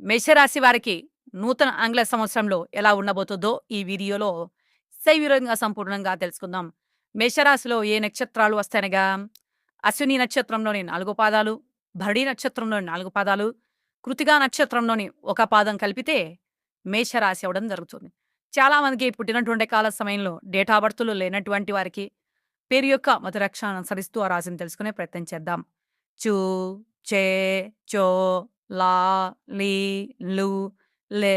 మేషరాశి వారికి నూతన ఆంగ్ల సంవత్సరంలో ఎలా ఉండబోతుందో ఈ వీడియోలో సవివరంగా సంపూర్ణంగా తెలుసుకుందాం. మేషరాశిలో ఏ నక్షత్రాలు వస్తాయనగా? అశ్విని నక్షత్రంలోని నాలుగు పాదాలు భరణి నక్షత్రంలోని నాలుగు పాదాలు కృతిగా నక్షత్రంలోని ఒక పాదం కలిపితే మేషరాశి అవడం జరుగుతుంది. చాలా మందికి పుట్టినటువంటి కాల సమయంలో డేటా బర్తులు లేనటువంటి వారికి పేరు యొక్క మధురక్షణ అనుసరిస్తూ ఆ రాశిని తెలుసుకునే ప్రయత్నం చేద్దాం. చూ చే చో లా లీ లు లే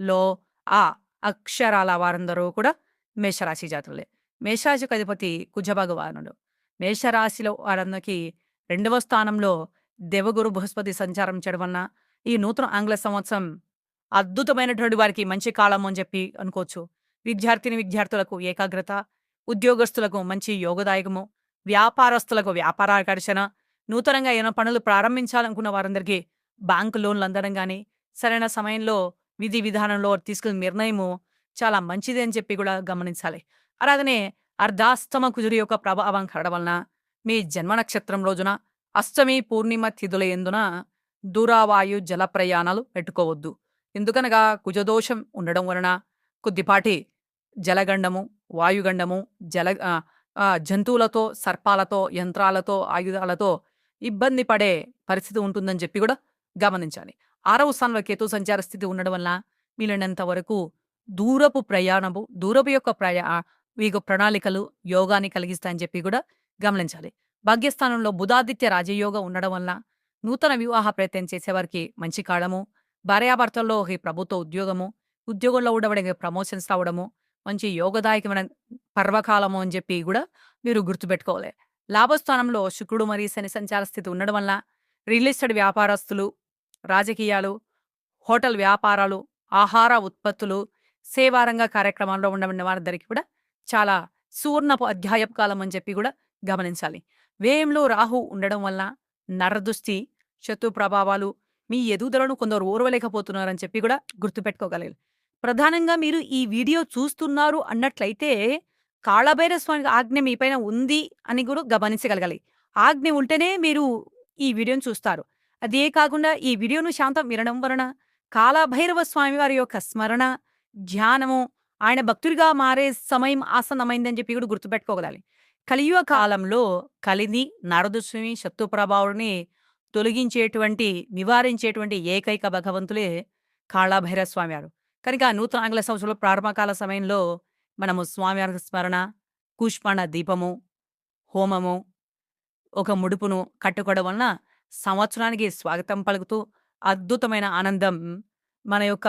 లో ఆ అక్షరాల వారందరూ కూడా మేషరాశి జాతులే. మేషరాశికి అధిపతి కుజభగవానుడు మేషరాశిలో వారందరికీ రెండవ స్థానంలో దేవగురు బృహస్పతి సంచారం చేయడం వలన ఈ నూతన ఆంగ్ల సంవత్సరం అద్భుతమైనటువంటి వారికి మంచి కాలం అని చెప్పి అనుకోవచ్చు. విద్యార్థిని విద్యార్థులకు ఏకాగ్రత ఉద్యోగస్తులకు మంచి యోగదాయకము వ్యాపారస్తులకు వ్యాపారాకర్షణ నూతనంగా ఏమైనా పనులు ప్రారంభించాలనుకున్న వారందరికీ బ్యాంకు లోన్లు అందడం కానీ సరైన సమయంలో విధి విధానంలో తీసుకున్న నిర్ణయము చాలా మంచిది అని చెప్పి కూడా గమనించాలి. అలాగనే అర్ధాస్తమ కుజుడి యొక్క ప్రభావం కలగడం వలన మీ జన్మ నక్షత్రం రోజున అష్టమి పూర్ణిమ తిథుల ఎందున దూరావాయు జల ప్రయాణాలు పెట్టుకోవద్దు. ఎందుకనగా కుజదోషం ఉండడం వలన కొద్దిపాటి జలగండము వాయుగండము జల జంతువులతో సర్పాలతో యంత్రాలతో ఆయుధాలతో ఇబ్బంది పడే పరిస్థితి ఉంటుందని చెప్పి కూడా గమనించాలి. ఆరవ స్థానంలో కేతు సంచార స్థితి ఉండడం వల్ల వీలైనంత వరకు దూరపు ప్రయాణము దూరపు యొక్క ప్రయా మీకు ప్రణాళికలు యోగాన్ని కలిగిస్తాయని చెప్పి కూడా గమనించాలి. భాగ్యస్థానంలో బుధాదిత్య రాజయోగం ఉండడం వల్ల నూతన వివాహ ప్రయత్నం చేసేవారికి మంచి కాలము భార్యాభర్తల్లో ఈ ప్రభుత్వ ఉద్యోగము ఉద్యోగంలో ఉండబడే ప్రమోషన్స్ రావడము మంచి యోగదాయకమైన పర్వకాలము అని చెప్పి కూడా మీరు గుర్తుపెట్టుకోవాలి. లాభస్థానంలో శుక్రుడు మరియు శని సంచార స్థితి ఉండడం వల్ల రియల్ ఎస్టేట్ వ్యాపారస్తులు రాజకీయాలు హోటల్ వ్యాపారాలు ఆహార ఉత్పత్తులు సేవారంగ కార్యక్రమాల్లో ఉండబడిన వారందరికీ కూడా చాలా సువర్ణపు అధ్యాయపు కాలం అని చెప్పి కూడా గమనించాలి. వ్యయంలో రాహు ఉండడం వల్ల నరదృష్టి శత్రు ప్రభావాలు మీ ఎదుగుదలను కొందరు ఓర్వలేకపోతున్నారని చెప్పి కూడా గుర్తుపెట్టుకోగలగాలి ప్రధానంగా మీరు ఈ వీడియో చూస్తున్నారు అన్నట్లయితే కాళభైరస్వామి ఆజ్ఞ మీపైన ఉంది అని కూడా గమనించగలగాలి. ఆజ్ఞ ఉంటేనే మీరు ఈ వీడియోను చూస్తారు. అదే కాకుండా ఈ వీడియోను శాంతం వినడం వలన కాలభైరవ స్వామివారి యొక్క స్మరణ ధ్యానము ఆయన భక్తుడిగా మారే సమయం ఆసన్నమైందని చెప్పి కూడా గుర్తుపెట్టుకోగలాలి. కలియుగ కాలంలో కలిని నరదుస్వామి శత్రు తొలగించేటువంటి నివారించేటువంటి ఏకైక భగవంతులే కాళాభైరవ స్వామివారు. కనుక నూతన ఆంగ్ల సంవత్సరంలో ప్రారంభకాల సమయంలో మనము స్వామివారి స్మరణ కూష్మాణ దీపము హోమము ఒక ముడుపును కట్టుకోవడం వలన సంవత్సరానికి స్వాగతం పలుకుతూ అద్భుతమైన ఆనందం మన యొక్క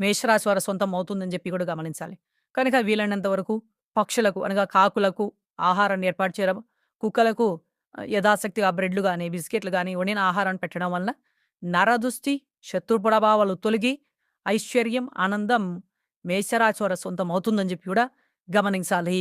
మేషరాశి వారి సొంతం అవుతుందని చెప్పి కూడా గమనించాలి. కనుక వీలైనంత వరకు పక్షులకు అనగా కాకులకు ఆహారాన్ని ఏర్పాటు చేయడం కుక్కలకు యథాశక్తిగా బ్రెడ్లు కానీ బిస్కెట్లు కానీ వండిన ఆహారాన్ని పెట్టడం వలన నరదుష్టి శత్రు ప్రభావాలు తొలగి ఐశ్వర్యం ఆనందం మేషరాశి వారి సొంతం అవుతుందని చెప్పి కూడా గమనించాలి.